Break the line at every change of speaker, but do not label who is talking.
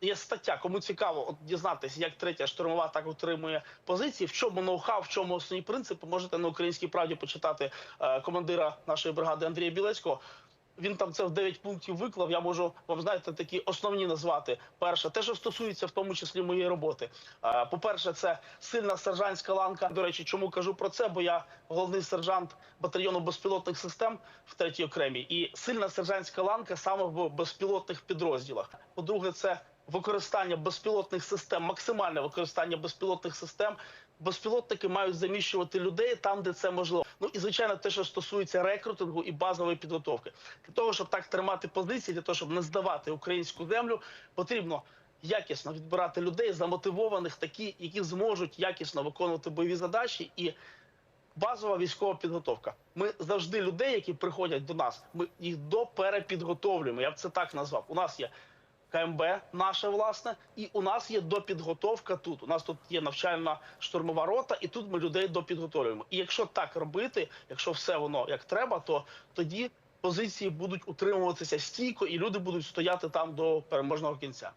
є стаття. Кому цікаво от дізнатися, як третя штурмова так отримує позиції, в чому ноу-хау, в чому основні принципи, можете на українській правді почитати е, командира нашої бригади Андрія Білецького. Він там це в 9 пунктів виклав. Я можу вам знаєте такі основні назвати. Перше, те, що стосується в тому числі моєї роботи. Е, По-перше, це сильна сержантська ланка. До речі, чому кажу про це? Бо я головний сержант батальйону безпілотних систем в третій окремій, і сильна сержантська ланка саме в безпілотних підрозділах. По-друге, це використання безпілотних систем, максимальне використання безпілотних систем. Безпілотники мають заміщувати людей там, де це можливо. Ну і звичайно, те, що стосується рекрутингу і базової підготовки, для того, щоб так тримати позиції, для того, щоб не здавати українську землю, потрібно якісно відбирати людей, замотивованих, такі, які зможуть якісно виконувати бойові задачі і. Базова військова підготовка. Ми завжди людей, які приходять до нас, ми їх доперепідготовлюємо. Я б це так назвав. У нас є КМБ, наше власне, і у нас є допідготовка тут. У нас тут є навчальна штурмова рота, і тут ми людей допідготовлюємо. І якщо так робити, якщо все воно як треба, то тоді позиції будуть утримуватися стійко, і люди будуть стояти там до переможного кінця.